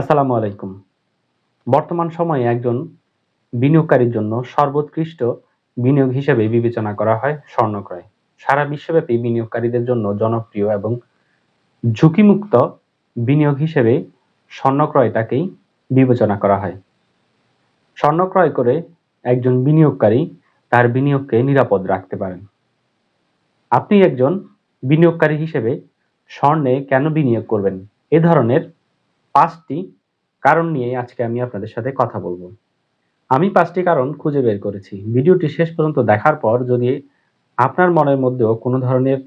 আসসালামু আলাইকুম। বর্তমান সময়ে একজন বিনিয়োগকারীর জন্য সর্বোৎকৃষ্ট বিনিয়োগ হিসেবে বিবেচনা করা হয় স্বর্ণ ক্রয়। সারা বিশ্বব্যাপী বিনিয়োগকারীদের জন্য জনপ্রিয় এবং ঝুঁকিমুক্ত বিনিয়োগ হিসেবে স্বর্ণ ক্রয়টাকেই বিবেচনা করা হয়। স্বর্ণ ক্রয় করে একজন বিনিয়োগকারী তার বিনিয়োগকে নিরাপদ রাখতে পারেন। আপনি একজন বিনিয়োগকারী হিসেবে স্বর্ণে কেন বিনিয়োগ করবেন? এ ধরনের পাঁচটি কারণ নিয়ে আজকে আমি আপনাদের সাথে কথা বলব। আমি পাঁচটি কারণ খুঁজে বের করেছি। ভিডিওটি শেষ পর্যন্ত দেখার পর যদি আপনার মনের মধ্যেও কোনো ধরনের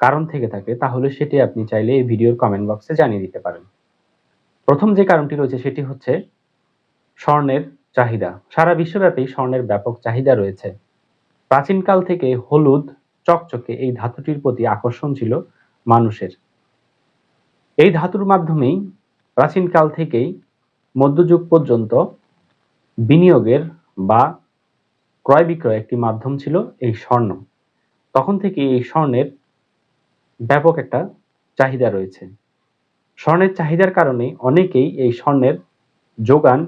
কারণ থেকে থাকে, তাহলে সেটি আপনি চাইলে এই ভিডিওর কমেন্ট বক্সে জানিয়ে দিতে পারেন। প্রথম যে কারণটি রয়েছে, সেটি হচ্ছে স্বর্ণের চাহিদা। সারা বিশ্বব্যাপী স্বর্ণের ব্যাপক চাহিদা রয়েছে। প্রাচীনকাল থেকে হলুদ চকচকে এই ধাতুটির প্রতি আকর্ষণ ছিল মানুষের। এই ধাতুর মাধ্যমেই প্রাচীনকাল থেকেই মধ্যযুগ পর্যন্ত বিনিয়োগের বা ক্রয় বিক্রয় একটি মাধ্যম ছিল এই স্বর্ণ। তখন থেকে এই স্বর্ণের ব্যাপক একটা চাহিদা রয়েছে। স্বর্ণের চাহিদার কারণে অনেকেই এই স্বর্ণের যোগান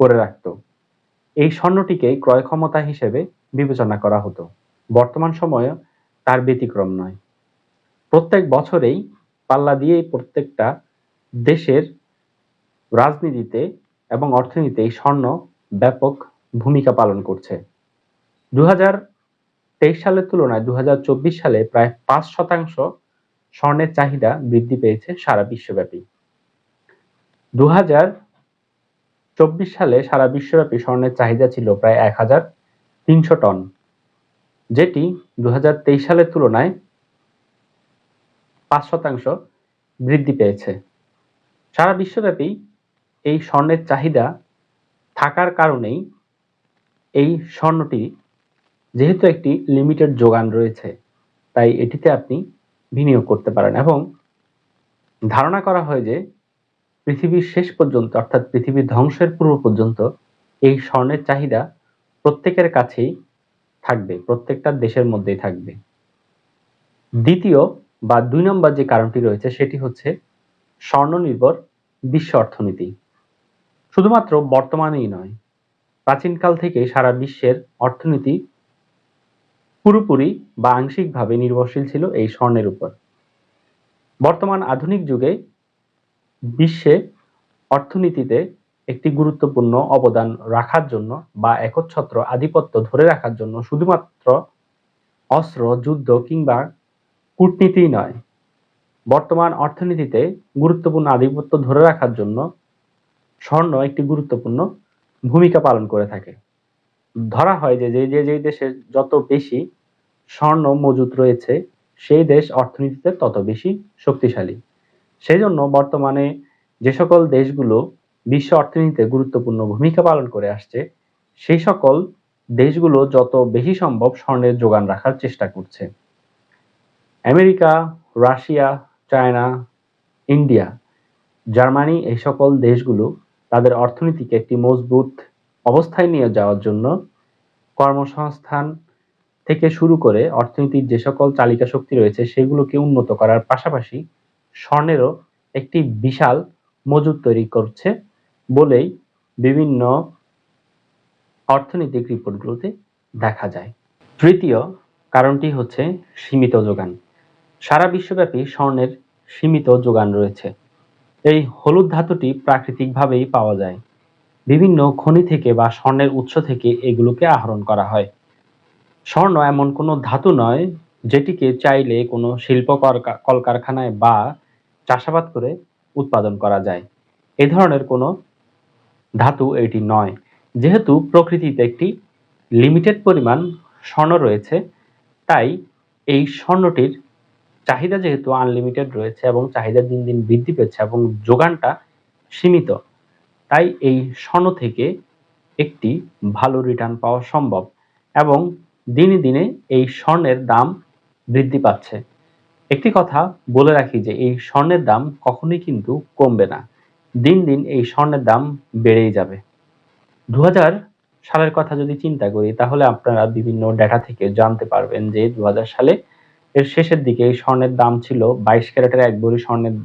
করে রাখত। এই স্বর্ণটিকে ক্রয় ক্ষমতা হিসেবে বিবেচনা করা হতো। বর্তমান সময়ে তার ব্যতিক্রম নয়। প্রত্যেক বছরেই পাল্লা দিয়েই প্রত্যেকটা দেশের রাজনীতিতে এবং অর্থনীতিতে এই স্বর্ণ ব্যাপক ভূমিকা পালন করছে। দু তেইশ সালের তুলনায় দু সালে প্রায় পাঁচ শতাংশ স্বর্ণের চাহিদা বৃদ্ধি পেয়েছে সারা বিশ্বব্যাপী। দু চব্বিশ সালে সারা বিশ্বব্যাপী স্বর্ণের চাহিদা ছিল প্রায় এক হাজার তিনশো টন, যেটি দুই হাজার তেইশ সালের তুলনায় পাঁচ শতাংশ বৃদ্ধি পেয়েছে। সারা বিশ্বব্যাপী এই স্বর্ণের চাহিদা থাকার কারণেই এই স্বর্ণটি যেহেতু একটি লিমিটেড যোগান রয়েছে, তাই এটিতে আপনি বিনিয়োগ করতে পারেন এবং ধারণা করা হয় যে পৃথিবীর শেষ পর্যন্ত, অর্থাৎ পৃথিবীর ধ্বংসের পূর্ব পর্যন্ত, এই স্বর্ণের চাহিদা প্রত্যেকের কাছেই থাকবে, প্রত্যেকটা দেশের মধ্যেই থাকবে। দ্বিতীয় বা দুই নম্বর যে কারণটি রয়েছে, সেটি হচ্ছে স্বর্ণ নির্ভর বিশ্ব অর্থনীতি। শুধুমাত্র বর্তমানেই নয়, প্রাচীনকাল থেকে সারা বিশ্বের অর্থনীতি পুরোপুরি বা আংশিকভাবে নির্ভরশীল ছিল এই স্বর্ণের উপর। বর্তমান আধুনিক যুগে বিশ্বে অর্থনীতিতে একটি গুরুত্বপূর্ণ অবদান রাখার জন্য বা একচ্ছত্র আধিপত্য ধরে রাখার জন্য শুধুমাত্র অস্ত্র, যুদ্ধ কিংবা কূটনীতি নয় বর্তমান অর্থনীতিতে গুরুত্বপূর্ণ আধিপত্য ধরে রাখার জন্য স্বর্ণ একটি গুরুত্বপূর্ণ ভূমিকা পালন করে থাকে। ধরা হয় যে যে যে দেশের যত বেশি স্বর্ণ মজুত রয়েছে, সেই দেশ অর্থনীতিতে তত বেশি শক্তিশালী। সেই জন্য বর্তমানে যে সকল দেশগুলো বিশ্ব অর্থনীতিতে গুরুত্বপূর্ণ ভূমিকা পালন করে আসছে, সেই সকল দেশগুলো যত বেশি সম্ভব স্বর্ণের যোগান রাখার চেষ্টা করছে। America, Russia China, India, Germany এই সকল দেশগুলো তাদের অর্থনীতিকে একটি মজবুত অবস্থায় নিয়ে যাওয়ার জন্য কর্মসংস্থান থেকে শুরু করে অর্থনীতির যে সকল চালিকা শক্তি রয়েছে সেগুলোকে উন্নত করার পাশাপাশি স্বর্ণেরও একটি বিশাল মজুদ তৈরি করছে বলেই বিভিন্ন অর্থনৈতিক রিপোর্টগুলোতে দেখা যায়। তৃতীয় কারণটি হচ্ছে সীমিত যোগান। সারা বিশ্বব্যাপী স্বর্ণের সীমিত যোগান রয়েছে। এই হলুদ ধাতুটি প্রাকৃতিকভাবেই পাওয়া যায়। বিভিন্ন খনি থেকে বা স্বর্ণের উৎস থেকে এগুলোকে আহরণ করা হয়। স্বর্ণ এমন কোনো ধাতু নয় যেটিকে চাইলে কোনো শিল্প কলকারখানায় বা চাষাবাদ করে উৎপাদন করা যায়। এ ধরনের কোনো ধাতু এটি নয়। যেহেতু প্রকৃতিতে একটি লিমিটেড পরিমাণ স্বর্ণ রয়েছে, তাই এই স্বর্ণটির চাহিদা যেহেতু আনলিমিটেড রয়েছে এবং চাহিদা দিন দিন বৃদ্ধি পেয়েছে এবং যোগানটা সীমিত, তাই এই স্বর্ণ থেকে একটি ভালো রিটার্ন পাওয়া সম্ভব এবং দিনে দিনে এই স্বর্ণের দাম বৃদ্ধি পাচ্ছে। একটি কথা বলে রাখি যে এই স্বর্ণের দাম কখনোই কিন্তু কমবে না। দিন দিন এই স্বর্ণের দাম বেড়েই যাবে। দু হাজার সালের কথা যদি চিন্তা করি, তাহলে আপনারা বিভিন্ন ডেটা থেকে জানতে পারবেন যে দু হাজার সালে এর শেষের দিকে এই স্বর্ণের দাম ছিল বাইশ ক্যারেটের এক ভরি স্বর্ণের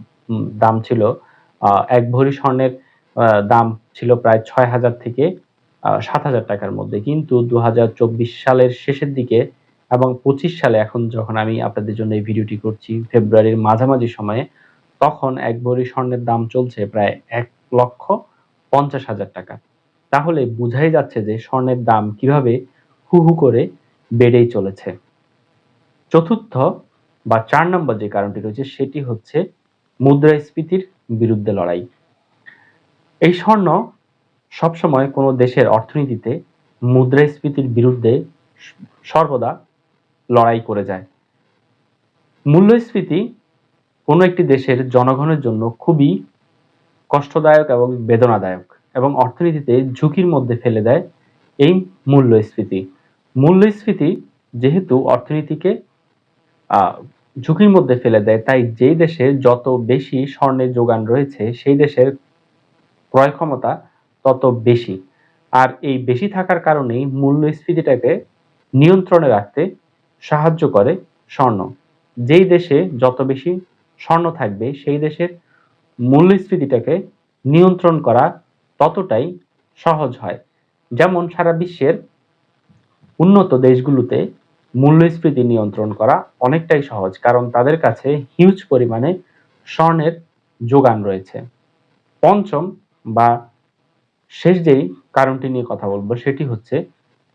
দাম ছিল এক ভরি স্বর্ণের দাম ছিল প্রায় ছয় হাজার থেকে সাত হাজার টাকার মধ্যে। কিন্তু দু হাজার চব্বিশ সালের শেষের দিকে এবং পঁচিশ সালে এখন যখন আমি আপনাদের জন্য এই ভিডিওটি করছি ফেব্রুয়ারির মাঝামাঝি সময়ে, তখন এক ভরি স্বর্ণের দাম চলছে প্রায় এক লক্ষ পঞ্চাশ হাজার টাকা। তাহলে বোঝাই যাচ্ছে যে স্বর্ণের দাম কীভাবে হু হু করে বেড়েই চলেছে। চতুর্থ বা চার নম্বর যে কারণটি রয়েছে, সেটি হচ্ছে মুদ্রাস্ফীতির বিরুদ্ধে লড়াই। এই স্বর্ণ সবসময় কোনো দেশের অর্থনীতিতে মুদ্রাস্ফীতির বিরুদ্ধে সর্বদা লড়াই করে যায়। মূল্যস্ফীতি কোনো একটি দেশের জনগণের জন্য খুবই কষ্টদায়ক এবং বেদনাদায়ক এবং অর্থনীতিতে ঝুঁকির মধ্যে ফেলে দেয় এই মূল্যস্ফীতি। মূল্যস্ফীতি যেহেতু অর্থনীতিকে ঝুঁকির মধ্যে ফেলে দেয়। তাই যেই দেশে যত বেশি স্বর্ণের যোগান রয়েছে, সেই দেশের ক্রয় ক্ষমতা তত বেশি। আর এই বেশি থাকার কারণেই মূল্যস্ফীতিটাকে নিয়ন্ত্রণে রাখতে সাহায্য করে স্বর্ণ। যেই দেশে যত বেশি স্বর্ণ থাকবে, সেই দেশের মূল্যস্ফীতিটাকে নিয়ন্ত্রণ করা ততটাই সহজ হয়। যেমন সারা বিশ্বের উন্নত দেশগুলোতে মূল্যস্ফীতি নিয়ন্ত্রণ করা অনেকটাই সহজ, কারণ তাদের কাছে হিউজ পরিমাণে স্বর্ণের যোগান রয়েছে। পঞ্চম বা শেষ যেই কারণটি নিয়ে কথা বলব, সেটি হচ্ছে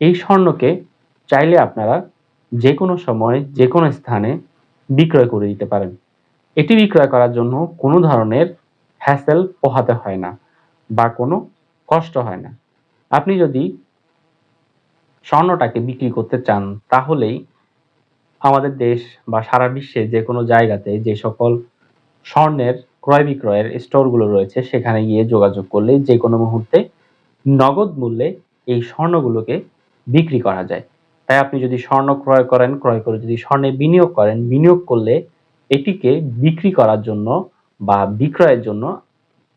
এই স্বর্ণকে চাইলে আপনারা যে কোনো সময় যে কোনো স্থানে বিক্রয় করে দিতে পারেন। এটি বিক্রয় করার জন্য কোনো ধরনের হ্যাসেল পোহাতে হয় না বা কোনো কষ্ট হয় না। আপনি যদি স্বর্ণটাকে বিক্রি করতে চান, তাহলেই আমাদের দেশ বা সারা বিশ্বে যে কোনো জায়গাতে যে সকল স্বর্ণের ক্রয় বিক্রয়ের স্টোরগুলো রয়েছে, সেখানে গিয়ে যোগাযোগ করলে যে কোনো মুহূর্তে নগদ মূল্যে এই স্বর্ণগুলোকে বিক্রি করা যায়। তাই আপনি যদি স্বর্ণ ক্রয় করেন, ক্রয় করে যদি স্বর্ণে বিনিয়োগ করেন, বিনিয়োগ করলে এটিকে বিক্রি করার জন্য বা বিক্রয়ের জন্য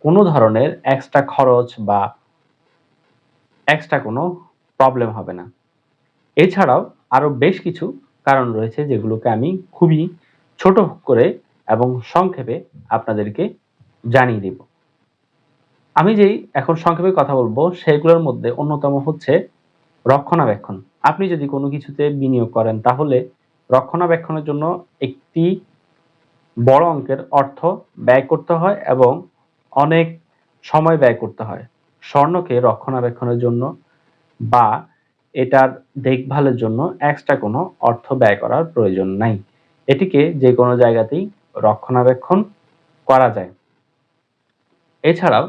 কোনো ধরনের এক্সট্রা খরচ বা এক্সট্রা কোনো প্রবলেম হবে না। এছাড়াও আরও বেশ কিছু কারণ রয়েছে যেগুলোকে আমি খুবই ছোট করে এবং সংক্ষেপে আপনাদেরকে জানিয়ে দিব। আমি যেই এখন সংক্ষেপে কথা বলব, সেগুলোর মধ্যে অন্যতম হচ্ছে রক্ষণাবেক্ষণ। আপনি যদি কোনো কিছুতে বিনিয়োগ করেন, তাহলে রক্ষণাবেক্ষণের জন্য একটি বড় অঙ্কের অর্থ ব্যয় করতে হয় এবং অনেক সময় ব্যয় করতে হয়। স্বর্ণকে রক্ষণাবেক্ষণের জন্য বা এটার দেখভালের জন্য এক্সট্রা কোনো অর্থ ব্যয় করার প্রয়োজন নাই। এটিকে যে কোনো জায়গাতেই রক্ষণাবেক্ষণ করা যায়। এছাড়াও,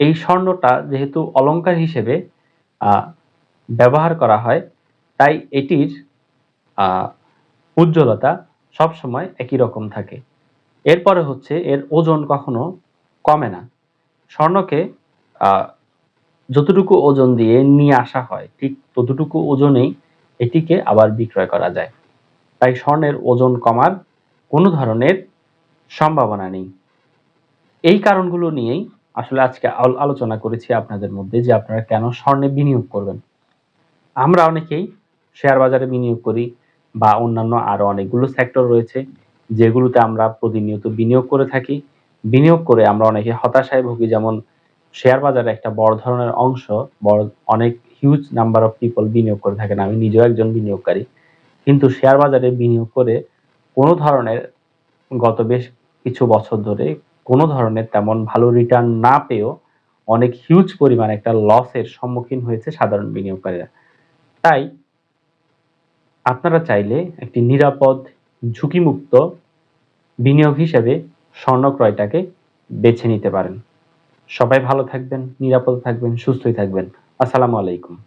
এই স্বর্ণটা যেহেতু অলঙ্কার হিসেবে ব্যবহার করা হয়, তাই এটির উজ্জ্বলতা সবসময় একই রকম থাকে। এরপরে হচ্ছে এর ওজন কখনো কমে না। স্বর্ণকে যতটুকু ওজন দিয়ে নিয়ে আসা হয়, ঠিক ততটুকু ওজনেই এটিকে আবার বিক্রয় করা যায়। তাই স্বর্ণের ওজন কমার কোনো ধরনের সম্ভাবনা নেই। এই কারণগুলো নিয়েই আসলে আজকে আল- আলোচনা করেছি আপনাদের মধ্যে যে আপনারা কেন স্বর্ণে বিনিয়োগ করবেন। আমরা অনেকেই শেয়ার বাজারে বিনিয়োগ করি বা অন্যান্য আরও অনেকগুলো সেক্টর রয়েছে, যেগুলোতে আমরা প্রতিনিয়ত বিনিয়োগ করে থাকি। বিনিয়োগ করে আমরা অনেকে হতাশায় ভুগি, যেমন শেয়ার বাজারে একটা বড় ধরনের অংশ, বড় অনেক হিউজ নাম্বার অফ পিপল বিনিয়োগ করে থাকেন। আমি নিজেও একজন বিনিয়োগকারী। কিন্তু শেয়ার বাজারে বিনিয়োগ করে কোনো ধরনের গত বেশ কিছু বছর ধরে কোনো ধরনের তেমন ভালো রিটার্ন না পেয়েও অনেক হিউজ পরিমাণ একটা লসের সম্মুখীন হয়েছে সাধারণ বিনিয়োগকারীরা। তাই আপনারা চাইলে একটি নিরাপদ, ঝুঁকিমুক্ত বিনিয়োগ হিসেবে স্বর্ণ ক্রয়টাকে বেছে নিতে পারেন। সবাই ভালো থাকবেন নিরাপদ থাকবেন সুস্থই থাকবেন। আসসালামু আলাইকুম।